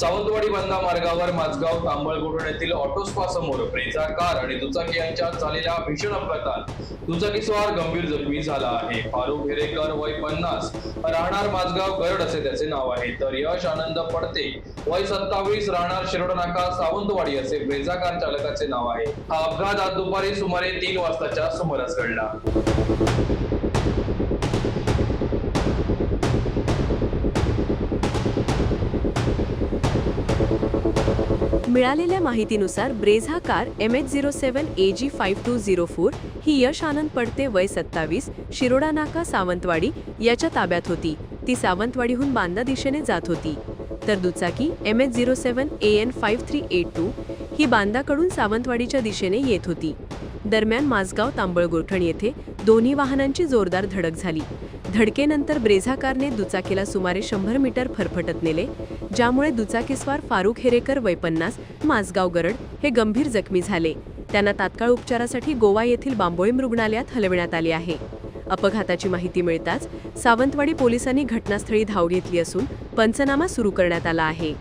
सावंतवाडी बंदा मार्गावर माझगाव तांबळगुडण येथील ऑटो स्पा समोर ब्रेझा कार आणि दुचाकी यांच्यात झालेल्या भीषण अपघातात दुचाकीस्वार गंभीर जखमी झाला आहे. फारुख हिरेकर वय पन्नास. राहणार माझगाव गरड असे त्याचे नाव आहे. तर यश आनंद पडते वय सत्तावीस. राहणार शिरोड नाका सावंतवाडी असे ब्रेझा कार चालकाचे नाव आहे. हा अपघात आज दुपारी सुमारे तीन वाजताच्या सुमारास घडला. मिळालेल्या माहितीनुसार Brezza car M H zero seven A G five two zero four ही यश आनंद पडते वय सत्तावीस शिरोडा नाका सावंतवाडी याच्या ताब्यात होती. ती सावंतवाडीहून बांदा दिशेने जात होती. तर दुचाकी M H zero seven A N five three eight two ही बांदाकडून सावंतवाडीच्या दिशेने येत होती. दरम्यान माझगाव तांबळगोठण येथे दोन्ही वाहनांची जोरदार धडक झाली. धडकेनंतर ब्रेझा कारने दुचाकीला सुमारे शंभर मीटर फरफटत नेले ज्यामुळे दुचाकीस्वार फारुख हेरेकर वैपन्नास माझगाव गरड हे गंभीर जखमी झाले. त्यांना तात्काळ उपचारासाठी गोवा येथील बांबोळीम रुग्णालयात हलविण्यात आले आहे. अपघाताची माहिती मिळताच सावंतवाडी पोलिसांनी घटनास्थळी धाव घेतली असून पंचनामा सुरू करण्यात आला आहे.